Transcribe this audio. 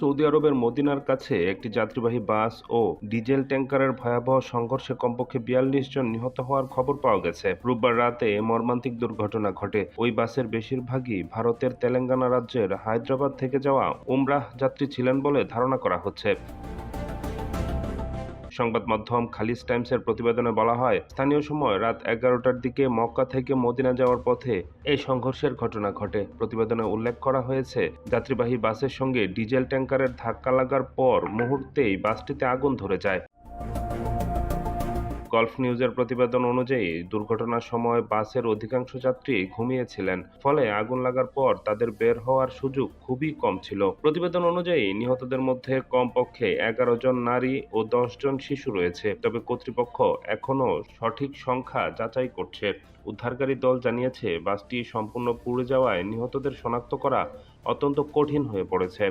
Saudi আরবের মদিনার কাছে একটি যাত্রীবাহী বাস ও ডিজেল ট্যাঙ্কারের ভয়াবহ সংঘর্ষে কমপক্ষে বিয়াল্লিশ জন নিহত হওয়ার খবর পাওয়া গেছে। রোববার রাতে মর্মান্তিক দুর্ঘটনা ঘটে। ওই বাসের বেশিরভাগই ভারতের তেলেঙ্গানা রাজ্যের হায়দ্রাবাদ থেকে যাওয়া উমরাহ যাত্রী ছিলেন বলে ধারণা করা হচ্ছে। সংবাদ মাধ্যম খালিজ টাইমসের প্রতিবেদনে বলা হয়, স্থানীয় সময় রাত এগারোটার দিকে মক্কা থেকে মদিনা যাওয়ার পথে এই সংঘর্ষের ঘটনা ঘটে। প্রতিবেদনে উল্লেখ করা হয়েছে, যাত্রীবাহী বাসের সঙ্গে ডিজেল ট্যাঙ্কারের ধাক্কা লাগার পর মুহূর্তেই বাসটিতে আগুন ধরে যায়। গলফ নিউজের প্রতিবেদন অনুযায়ী, দুর্ঘটনার সময় বাসের অধিকাংশ যাত্রী ঘুমিয়েছিলেন। ফলে আগুন লাগার পর তাদের বের হওয়ার সুযোগ খুবই কম ছিল। প্রতিবেদন অনুযায়ী, নিহতদের মধ্যে কমপক্ষে এগারো জন নারী ও দশ জন শিশু রয়েছে। তবে কর্তৃপক্ষ এখনও সঠিক সংখ্যা যাচাই করছে। উদ্ধারকারী দল জানিয়েছে, বাসটি সম্পূর্ণ পুড়ে যাওয়ায় নিহতদের শনাক্ত করা অত্যন্ত কঠিন হয়ে পড়েছে।